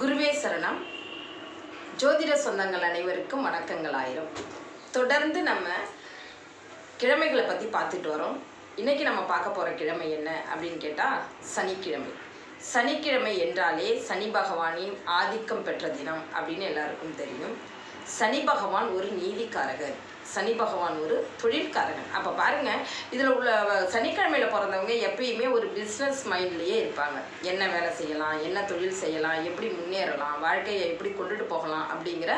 குருவே சரணம். ஜோதிட சொந்தங்கள் அனைவருக்கும் வணக்கங்கள் ஆயிரும். தொடர்ந்து நம்ம கிழமைகளை பற்றி பார்த்துட்டு வரோம். இன்றைக்கி நம்ம பார்க்க போகிற கிழமை என்ன அப்படின்னு கேட்டால் சனிக்கிழமை. சனிக்கிழமை என்றாலே சனி பகவானின் ஆதிக்கம் பெற்ற தினம் அப்படின்னு எல்லாருக்கும் தெரியும். சனி பகவான் ஒரு நீதிக்காரகர். சனி பகவான் ஒரு தொழில்காரகன். அப்போ பாருங்கள் இதில் உள்ள சனிக்கிழமையில் சனிக்கிழமையில பிறந்தவங்க எப்பயுமே ஒரு பிஸ்னஸ் மைண்ட்லேயே இருப்பாங்க. என்ன வேலை செய்யலாம் என்ன தொழில் செய்யலாம் எப்படி முன்னேறலாம் வாழ்க்கையை எப்படி கொண்டுட்டு போகலாம் அப்படிங்கிற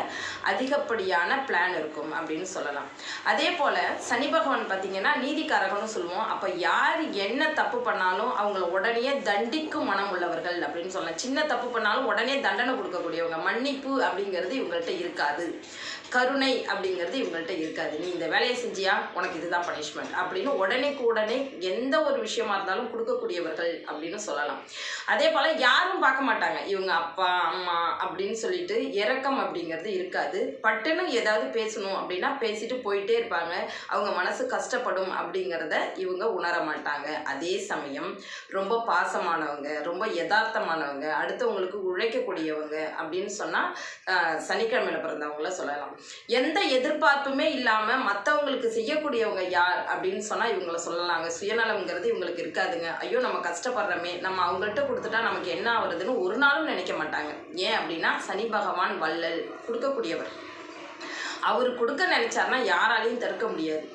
அதிகப்படியான பிளான் இருக்கும் அப்படின்னு சொல்லலாம். அதே போல் சனி பகவான் பார்த்தீங்கன்னா நீதிக்காரகன்னு சொல்லுவோம். அப்போ யார் என்ன தப்பு பண்ணாலும் அவங்கள உடனே தண்டிக்கும் மனம் உள்ளவர்கள் அப்படின்னு சொல்லலாம். சின்ன தப்பு பண்ணாலும் உடனே தண்டனை கொடுக்கக்கூடியவங்க. மன்னிப்பு அப்படிங்கிறது இவங்கள்ட்ட இருக்காது. கருணை அப்படிங்கிறது இவங்கள்ட்ட இருக்காது. நீ இந்த வேலையை செஞ்சியா? உனக்கு இதுதான் பனிஷ்மெண்ட் அப்படின்னு உடனேக்கு உடனே எந்த ஒரு விஷயமா இருந்தாலும் கொடுக்கக்கூடியவர்கள் அப்படின்னு சொல்லலாம். அதே போல் யாரும் பார்க்க மாட்டாங்க. இவங்க அப்பா அம்மா அப்படின்னு சொல்லிட்டு இரக்கம் அப்படிங்கிறது இருக்காது. பட்டுன்னு ஏதாவது பேசணும் அப்படின்னா பேசிட்டு போயிட்டே இருப்பாங்க. அவங்க மனசு கஷ்டப்படும் அப்படிங்கிறத இவங்க உணர மாட்டாங்க. அதே சமயம் ரொம்ப பாசமானவங்க ரொம்ப யதார்த்தமானவங்க அடுத்தவங்களுக்கு உழைக்கக்கூடியவங்க அப்படின்னு சொன்னால் சனிக்கிழமையில் பிறந்தவங்கள சொல்லலாம். எந்த எதிர்பார்ப்புமே இல்லை இல்லாமல் மற்றவங்களுக்கு செய்யக்கூடியவங்க யார் அப்படின்னு சொன்னால் இவங்கள சொல்லலாங்க. சுயநலம்ங்கிறது இவங்களுக்கு இருக்காதுங்க. ஐயோ நம்ம கஷ்டப்படுறோமே. நம்ம அவங்கள்ட்ட கொடுத்துட்டா நமக்கு என்ன ஆகுறதுன்னு ஒரு நாளும் நினைக்க மாட்டாங்க. ஏன் அப்படின்னா சனி பகவான் வள்ளல் கொடுக்கக்கூடியவர். அவர் கொடுக்க நினைச்சாருன்னா யாராலையும் தடுக்க முடியாது.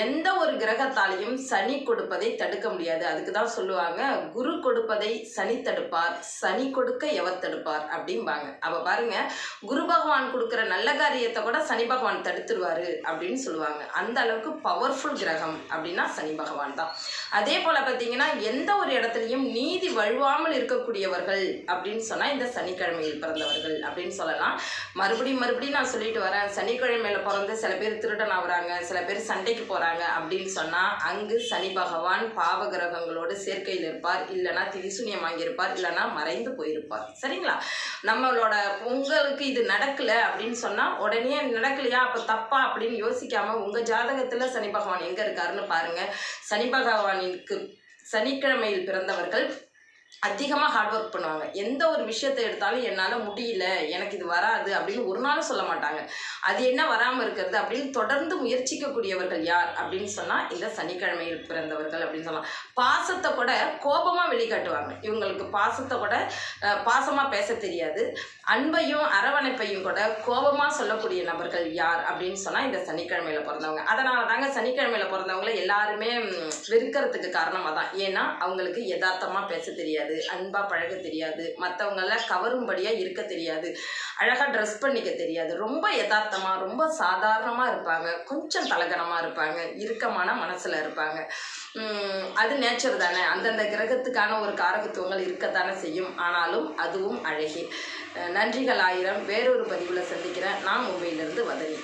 எந்த ஒரு கிரகத்தாலையும் சனி கொடுப்பதை தடுக்க முடியாது. அதுக்கு தான் சொல்லுவாங்க குரு கொடுப்பதை சனி தடுப்பார் சனி கொடுக்க எவர் தடுப்பார் அப்படிம்பாங்க. அப்போ பாருங்க குரு பகவான் கொடுக்குற நல்ல காரியத்தை கூட சனி பகவான் தடுத்துருவாரு அப்படின்னு சொல்லுவாங்க. அந்த அளவுக்கு பவர்ஃபுல் கிரகம் அப்படின்னா சனி பகவான் தான். அதே போல் பார்த்தீங்கன்னா எந்த ஒரு இடத்துலையும் நீதி வழுவாமல் இருக்கக்கூடியவர்கள் அப்படின்னு சொன்னால் இந்த சனிக்கிழமையில் பிறந்தவர்கள் அப்படின்னு சொல்லலாம். மறுபடியும் மறுபடியும் நான் சொல்லிட்டு வரேன் சனிக்கிழமையில் பிறந்து சில பேர் திருடன் ஆகுறாங்க சில பேர் சண்டைக்கு போகிறாங்க அப்படின்னு சொன்னால் அங்கு சனி பகவான் பாவ கிரகங்களோட சேர்க்கையில் இருப்பார். இல்லைன்னா திரிசூனியம் வாங்கியிருப்பார். இல்லைன்னா மறைந்து போயிருப்பார். சரிங்களா? நம்மளோட உங்களுக்கு இது நடக்கல அப்படின்னு சொன்னால் உடனே நடக்கலையா? அப்போ தப்பா அப்படின்னு யோசிக்காமல் உங்கள் ஜாதகத்தில் சனி பகவான் எங்கே இருக்காருன்னு பாருங்கள் சனி பகவானிற்கு சனிக்கிழமையில் பிறந்தவர்கள் அதிகமாக ஹார்ட் ஒர்க் பண்ணுவாங்க. எந்த ஒரு விஷயத்தை எடுத்தாலும் என்னால் முடியல எனக்கு இது வராது அப்படின்னு ஒரு நாளும் சொல்ல மாட்டாங்க. அது என்ன வராமல் இருக்கிறது அப்படின்னு தொடர்ந்து முயற்சிக்கக்கூடியவர்கள் யார் அப்படின்னு சொன்னால் இந்த சனிக்கிழமையில் பிறந்தவர்கள் அப்படின்னு சொல்லலாம். பாசத்தை கூட கோபமாக வெளிக்காட்டுவாங்க. இவங்களுக்கு பாசத்தை கூட பாசமாக பேச தெரியாது. அன்பையும் அரவணைப்பையும் கூட கோபமாக சொல்லக்கூடிய நபர்கள் யார் அப்படின்னு சொன்னால் இந்த சனிக்கிழமையில் பிறந்தவங்க. அதனால தாங்க சனிக்கிழமையில் பிறந்தவங்கள எல்லாருமே வெறுக்கிறதுக்கு காரணமாக தான் ஏன்னா அவங்களுக்கு யதார்த்தமாக பேச தெரியாது. அன்பாக பழக தெரியாது மற்றவங்கள கவரும்படியாக இருக்க தெரியாது அழகாக ட்ரெஸ் பண்ணிக்க தெரியாது. ரொம்ப யதார்த்தமாக ரொம்ப சாதாரணமாக இருப்பாங்க கொஞ்சம் தலகனமாக இருப்பாங்க இறுக்கமான மனசில் இருப்பாங்க. அது நேச்சர் தானே. அந்தந்த கிரகத்துக்கான ஒரு காரகத்துவங்கள் இருக்கத்தானே செய்யும். ஆனாலும் அதுவும் அழகே. நன்றிகள் ஆயிரம். வேறொரு பதிவில் சந்திக்கிறேன். நான் மும்பையிலிருந்து வதனி.